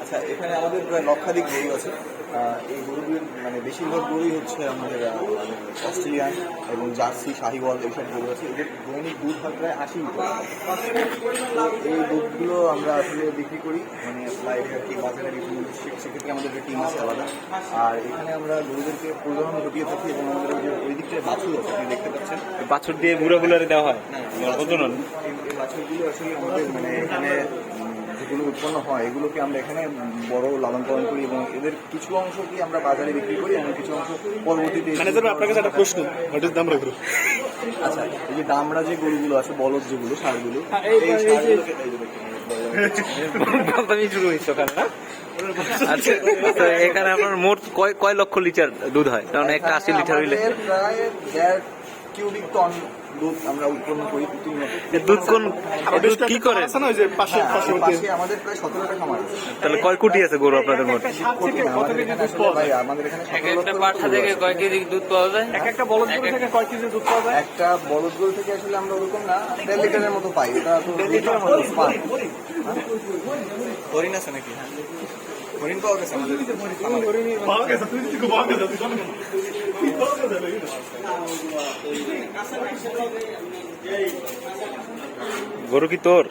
আচ্ছা এখানে আমাদের প্রায় লক্ষাধিক গরু আছে। এই গরুগুলির মানে বেশিরভাগ গরুই হচ্ছে আমাদের মানে অস্ট্রেলিয়ান এবং জার্সি শাহিওয়াল এইসব গরু আছে। এদের দৈনিক দুধ হয় প্রায় আশি তো এই দুধগুলো আমরা আসলে বিক্রি করি মানে বাইরে আর কি বাজারে বিভিন্ন সে- সেক্ষেত্রে আমাদের একটা টিম আছে আলাদা। আর এখানে আমরা গরুদেরকে পরিবহন ঘটিয়ে থাকি এবং আমাদের ওই যে ওই দিকটায় বাছুর আছে আপনি দেখতে পাচ্ছেন। বাছুর দিয়ে বুড়াগুলারে দেওয়া হয় কত নন এই বাছুরগুলো আসলে আমাদের মানে এখানে উৎপন্ন হয় এগুলোকে আমরা এখানে বড় লালন পালন করি এবং এদের কিছু অংশ কি আমরা বাজারে বিক্রি করি এবং কিছু অংশ পরবর্তীতে আপনার কাছে একটা প্রশ্ন হোয়াট ইজ আচ্ছা এই যে দামরা যে গরুগুলো আছে বলদ যেগুলো ষাঁড়গুলো হ্যাঁ, শুরু হয়েছে ওখানে না? আচ্ছা এখানে আপনার মোট কয় কয় লক্ষ লিটার দুধ হয়? কারণ একটা আশি লিটার হইলে প্রায় দেড় কিউবিক টন দুধ আমরা উৎপন্ন করি দুধ কোন কি করে? আছে না ওই যে পাশে হ্যাঁ, পাশে আমাদের প্রায় সতেরোটা খামার আছে। তাহলে কয় কোটি আছে গরু আপনাদের মোট আমাদের এখানে আসলে ভাই, আমাদের এখানে এক একটা লক্ষ থেকে কয় কেজি দুধ পাওয়া যায়? এক একটা বলদ গরু থেকে কয় কেজি দুধ পাওয়া যায়? একটা বলদ গরু থেকে আসলে আমরা ওরকম না দেড় লিটারের মতো পাই। এটা তো লিটারের মতো পাই। হরিণ আছে নাকি? হরিণ পাওয়া গেছে আমাদের। পাওয়া গেছে তুই পাওয়া গেছে তুই গরু কি তোর?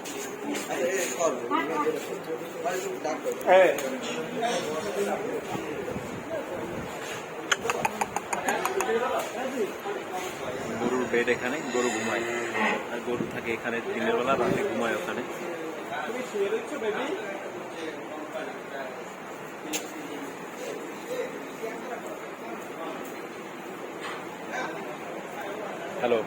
গরুর বেড এখানে, গরু ঘুমায়। আর গরু থাকে এখানে, দিনের বেলা রাতে ঘুমায় ওখানে। হ্যালো